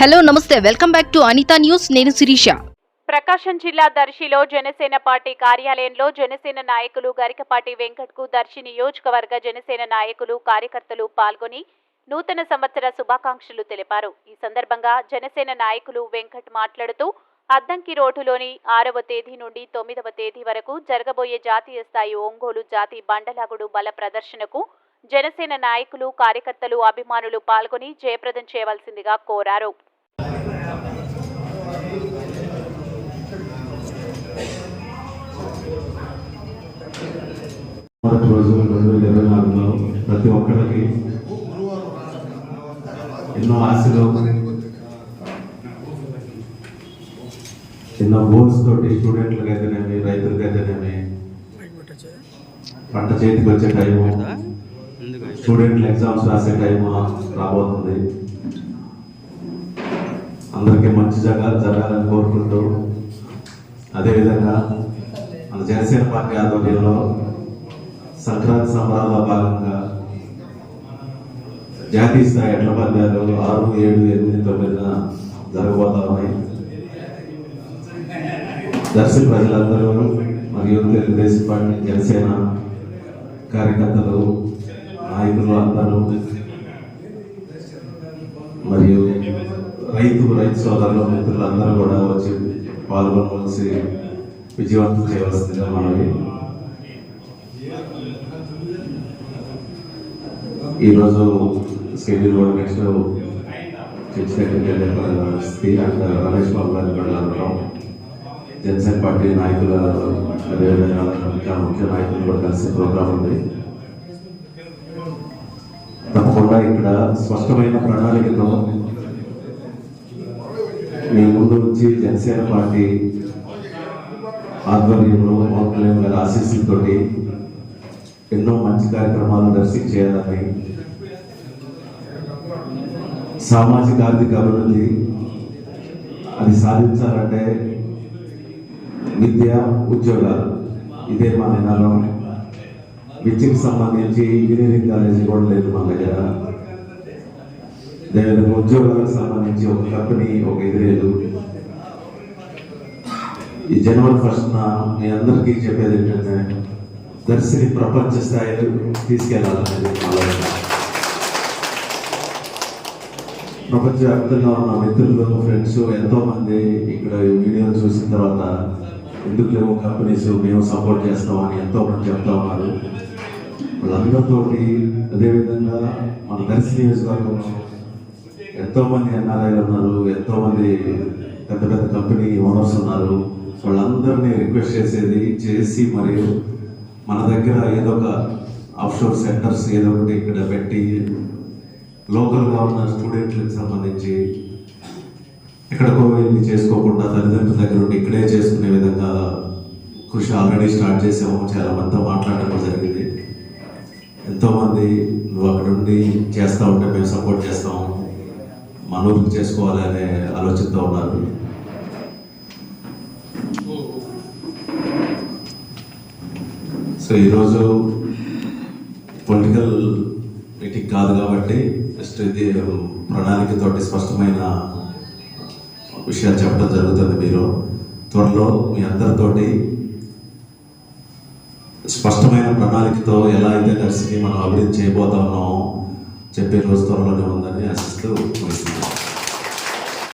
Hello నమస్తే. Welcome back to Anitha news. నేను శిరీష. ప్రకాశం జిల్లా దర్శిలో జనసేన పార్టీ కార్యాలయంలో జనసేన నాయకులు గరికపాటి వెంకట్కు దర్శి నియోజకవర్గ జనసేన నాయకులు కార్యకర్తలు పాల్గొని నూతన సంవత్సర శుభాకాంక్షలు తెలిపారు. ఈ సందర్భంగా జనసేన నాయకులు వెంకట్ మాట్లాడుతూ అద్దంకి రోడ్డులోని ఆరవ తేదీ నుండి తొమ్మిదవ తేదీ వరకు జరగబోయే జాతీయ స్థాయి ఒంగోలు జాతి బండలాగుడు బల ప్రదర్శనకు జనసేన నాయకులు కార్యకర్తలు అభిమానులు పాల్గొని జయప్రదం చేయవలసిందిగా కోరారు. ప్రతి ఒక్కరికి ఎన్నో ఆశలు ఎన్నో గోల్స్ తోటి స్టూడెంట్లకు అయితేనేమి రైతులకు అయితేనేమి పంట చేతికి వచ్చే టైము స్టూడెంట్లు ఎగ్జామ్స్ రాసే టైము రాబోతుంది. అందరికీ మంచి జగాలు జరగాలని కోరుకుంటూ అదేవిధంగా మన జనసేన పార్టీ ఆధ్వర్యంలో సంక్రాంతి సంబరాల్లో భాగంగా జాతీయ స్థాయి ఎట్ల పందాలు ఆరు ఏడు ఎనిమిది తొమ్మిదిన జరగబోతా ఉన్నాయి దర్శక ప్రజలందరూ మరియు తెలుగుదేశం పార్టీ జనసేన కార్యకర్తలు నాయకులు అందరూ మరియు రైతు రైతు సోదరులు మిత్రులు అందరూ కూడా వచ్చి పాల్గొనవలసి విజయవంతం చేయవలసిందిగా మనవి. ఈరోజు స్కెడ్యూల్ కూడా నెక్స్ట్ చర్చినట్టు సెక్రటరీ స్పీకర్ రమేష్ బాబు గారిని కూడా అనుకున్నాం జనసేన పార్టీ నాయకుల అదేవిధంగా ముఖ్య నాయకులు కూడా కలిసే ప్రోగ్రాం ఉంది. తప్పకుండా ఇక్కడ స్పష్టమైన ప్రణాళికతో మీ ముందు నుంచి జనసేన పార్టీ ఆధ్వర్యంలో పవన్ కళ్యాణ్ గారి ఆశీస్సులతోటి ఎన్నో మంచి కార్యక్రమాలు దర్శించేయాలని సామాజిక ఆర్థిక అభివృద్ధి అది సాధించాలంటే విద్య ఉద్యోగాలు ఇదే మా నినాదం విద్యకు సంబంధించి ఇంజనీరింగ్ కాలేజీ కూడా లేదు మా దగ్గర. అదేవిధంగా ఉద్యోగాలకు సంబంధించి ఒక కంపెనీ ఒక ఇది లేదు ఈ జనవరి ఫస్ట్న మీ అందరికీ చెప్పేది ఏంటంటే దర్శిని ప్రపంచ స్థాయిలో తీసుకెళ్ళాలనేది మా ఆలోచన. ప్రపంచవ్యాప్తంగా ఉన్న మిత్రులు ఫ్రెండ్స్ ఎంతో మంది ఇక్కడ ఈ చూసిన తర్వాత ఎందుకు లేవు కంపెనీస్ మేము సపోర్ట్ చేస్తామని ఎంతో మంది చెప్తా ఉన్నారు. వాళ్ళందరితోటి అదేవిధంగా మన దర్శి నియోజకవర్గంలో ఎంతో మంది ఎన్ఆర్ఐలు ఉన్నారు ఎంతో మంది పెద్ద పెద్ద కంపెనీ ఓనర్స్ ఉన్నారు. వాళ్ళందరినీ రిక్వెస్ట్ చేసేది చేసి మరియు మన దగ్గర ఏదో ఒక ఆఫ్షోర్ సెంటర్స్ ఏదో ఒకటి ఇక్కడ పెట్టి లోకల్గా ఉన్న స్టూడెంట్లకు సంబంధించి ఎక్కడికో వెళ్ళి చేసుకోకుండా తల్లిదండ్రుల దగ్గర ఉండి ఇక్కడే చేసుకునే విధంగా కృషి ఆల్రెడీ స్టార్ట్ చేసాము. చాలా మందితో మాట్లాడడం జరిగింది. ఎంతోమంది నువ్వు అక్కడ ఉండి చేస్తూ ఉంటే మేము సపోర్ట్ చేస్తాము. మన ఊరికి చేసుకోవాలి అనే ఆలోచనతో ఉన్నారు. సో ఈరోజు పొలిటికల్ మీటింగ్ కాదు కాబట్టి జస్ట్ ఇది ప్రణాళికతోటి స్పష్టమైన విషయాలు చెప్పడం జరుగుతుంది మీరు త్వరలో మీ అందరితోటి స్పష్టమైన ప్రణాళికతో ఎలా అయితే కలిసి మనం అభివృద్ధి చేయబోతా ఉన్నామో చెప్పే రోజు త్వరలోనే ఉందని ఆశిస్తూ ముగిస్తున్నాను.